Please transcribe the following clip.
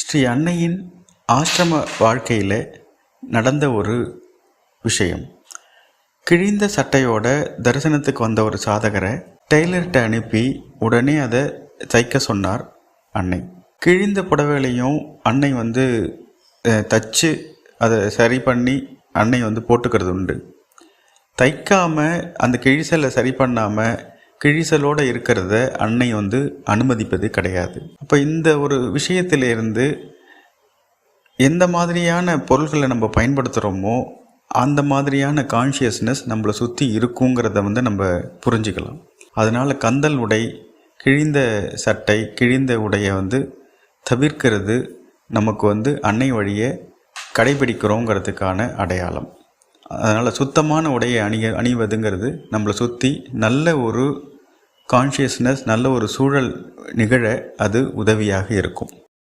ஸ்ரீ அன்னையின் ஆசிரம வாழ்க்கையில் நடந்த ஒரு விஷயம். கிழிந்த சட்டையோட தரிசனத்துக்கு வந்த ஒரு சாதகரை டெய்லர்கிட்ட அனுப்பி உடனே அதை தைக்க சொன்னார் அன்னை. கிழிந்த புடவைகளையும் அன்னை வந்து தச்சு அதை சரி பண்ணி அன்னை வந்து போட்டுக்கிறது உண்டு. தைக்காமல் அந்த கிழிசலை சரி பண்ணாமல் கிழிசலோடு இருக்கிறத அன்னை வந்து அனுமதிப்பது கிடையாது. அப்போ இந்த ஒரு விஷயத்திலிருந்து எந்த மாதிரியான பொருள்களை நம்ம பயன்படுத்துகிறோமோ அந்த மாதிரியான கான்ஷியஸ்னஸ் நம்மளை சுற்றி இருக்குங்கிறத வந்து நம்ம புரிஞ்சுக்கலாம். அதனால் கந்தல் உடை கிழிந்த சட்டை கிழிந்த உடையை வந்து தவிர்க்கிறது நமக்கு வந்து அன்னை வழியை கடைபிடிக்கிறோங்கிறதுக்கான அடையாளம். அதனால் சுத்தமான உடையை அணிய அணிவதுங்கிறது நம்மளை சுற்றி நல்ல ஒரு கான்ஷியஸ்னஸ் நல்ல ஒரு சூழல் நிகழ அது உதவியாக இருக்கும்.